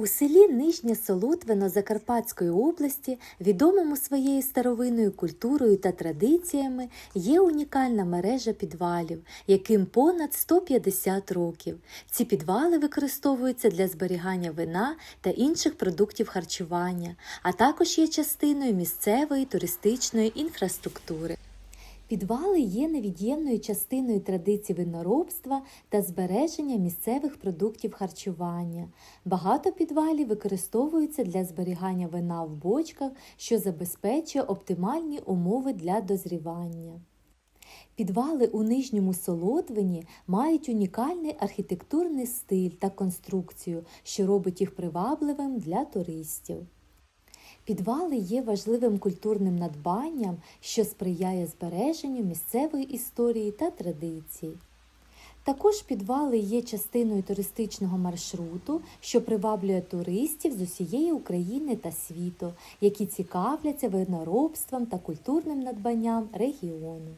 У селі Нижнє Солотвино Закарпатської області, відомому своєю старовинною культурою та традиціями, є унікальна мережа підвалів, яким понад 150 років. Ці підвали використовуються для зберігання вина та інших продуктів харчування, а також є частиною місцевої туристичної інфраструктури. Підвали є невід'ємною частиною традицій виноробства та збереження місцевих продуктів харчування. Багато підвалів використовуються для зберігання вина в бочках, що забезпечує оптимальні умови для дозрівання. Підвали у нижньому Солотвині мають унікальний архітектурний стиль та конструкцію, що робить їх привабливим для туристів. Підвали є важливим культурним надбанням, що сприяє збереженню місцевої історії та традицій. Також підвали є частиною туристичного маршруту, що приваблює туристів з усієї України та світу, які цікавляться виноробством та культурним надбанням регіону.